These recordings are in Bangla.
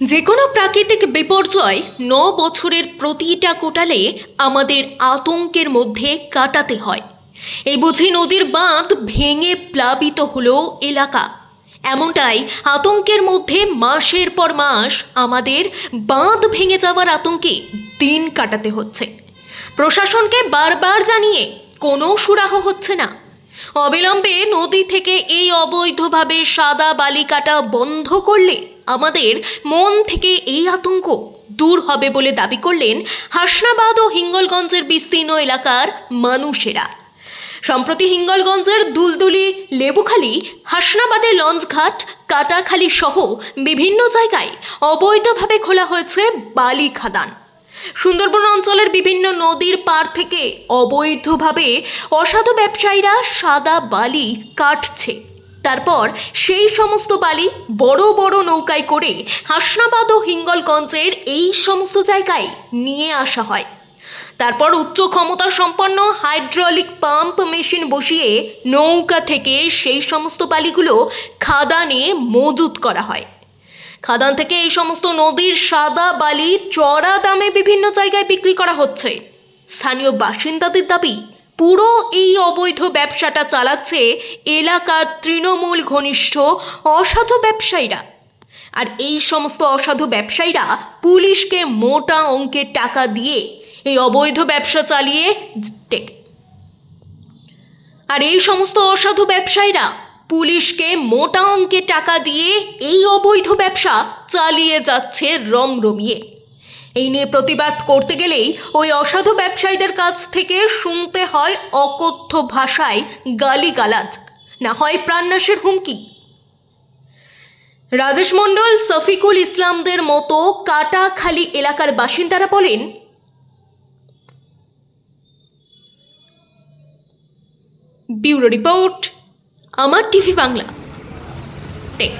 যে কোনো প্রাকৃতিক বিপর্যয় ন বছরের প্রতিটা কোটালে আমাদের আতঙ্কের মধ্যে কাটাতে হয়। এই বুঝি নদীর বাঁধ ভেঙে প্লাবিত হলো এলাকা। এমনটাই আতঙ্কের মধ্যে মাসের পর মাস আমাদের বাঁধ ভেঙে যাওয়ার আতঙ্কে দিন কাটাতে হচ্ছে। প্রশাসনকে বারবার জানিয়ে কোনো সুরাহ হচ্ছে না। অবিলম্বে নদী থেকে এই অবৈধভাবে সাদা বালি কাটা বন্ধ করলে আমাদের মন থেকে এই আতঙ্ক দূর হবে বলে দাবি করলেন হাসনাবাদ ও হিঙ্গলগঞ্জের বিস্তীর্ণ এলাকার মানুষেরা। সম্প্রতি হিঙ্গলগঞ্জের দুলদুলি, লেবুখালী, হাসনাবাদের লঞ্চঘাট, কাটাখালী সহ বিভিন্ন জায়গায় অবৈধভাবে খোলা হয়েছে বালি খাদান। সুন্দরবন অঞ্চলের বিভিন্ন নদীর পার থেকে অবৈধভাবে অসাধু ব্যবসায়ীরা সাদা বালি কাটছে। তারপর সেই সমস্ত বালি বড় বড় নৌকায় করে হাসনাবাদ ও হিঙ্গলগঞ্জের এই সমস্ত জায়গায় নিয়ে আসা হয়। তারপর উচ্চ ক্ষমতা সম্পন্ন হাইড্রোলিক পাম্প মেশিন বসিয়ে নৌকা থেকে সেই সমস্ত বালিগুলো খাদানে মজুত করা হয়। খাদান থেকে এই সমস্ত নদীর সাদা বালি চড়া দামে বিভিন্ন জায়গায় বিক্রি করা হচ্ছে। স্থানীয় বাসিন্দাদের দাবি, পুরো এই অবৈধ ব্যবসাটা চালাচ্ছে এলাকার তৃণমূল ঘনিষ্ঠ অসাধু ব্যবসায়ীরা। আর এই সমস্ত অসাধু ব্যবসায়ীরা পুলিশকে মোটা অঙ্কের টাকা দিয়ে এই অবৈধ ব্যবসা চালিয়ে আর এই সমস্ত অসাধু ব্যবসায়ীরা পুলিশকে মোটা অঙ্কে টাকা দিয়ে এই অবৈধ ব্যবসা চালিয়ে যাচ্ছে রমরমিয়ে। এই নিয়ে প্রতিবাদ করতে গেলেই ওই অসাধু ব্যবসায়ীদের কাছ থেকে শুনতে হয় অকথ্য ভাষায় গালিগালাজ। না হয় প্রাণনাশের হুমকি। রাজেশ মণ্ডল সফিকুল ইসলামদের মতো কাটাখালী এলাকার বাসিন্দারা বলেন, bureau report Amar TV Bangla. Take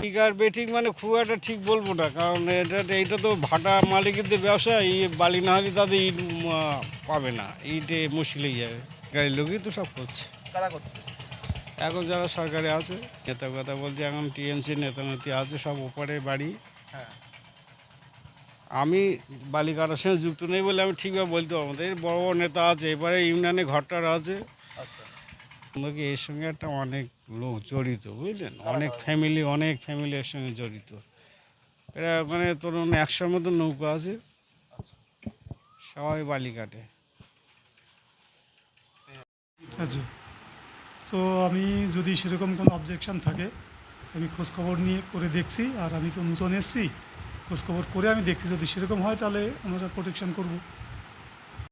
ঠিক আর বেঠিক মানে খুব একটা ঠিক বলব না কারণ এটা এইটা তো ভাটা মালিকদের ব্যবসা এই বালি না হলে তাদের ইট পাবে না ইটে মুশকিল যাবে। গাড়ির লোকই তো সব করছে। কারা করছে? এখন যারা সরকারে আছে নেতা কথা বলতে এখন টিএমসি নেতা নেত্রী আছে সব ওপারে বাড়ি। হ্যাঁ। আমি বালি কাটার সঙ্গে যুক্ত নেই বলে আমি ঠিকভাবে বলতে পারব না। এর বড় বড় নেতা আছে এবারে ইউনিয়নে ঘরটার আছে। আচ্ছা। আমাকে এর সঙ্গে একটা অনেক লোক জড়িত বুঝলেন? অনেক ফ্যামিলি অনেক ফ্যামিলি এর সঙ্গে জড়িত। এরা মানে ধরুন একশোর মতো নৌকা আছে। সবাই বালি কাটে আচ্ছা। তো আমি যদি সেরকম কোনো অবজেকশন থাকে আমি খোঁজখবর নিয়ে করে দেখছি আর আমি তো নূতন এসছি। খোঁজখবর করে আমি দেখছি যদি সেরকম হয় তাহলে আমরা প্রোটেকশন করব।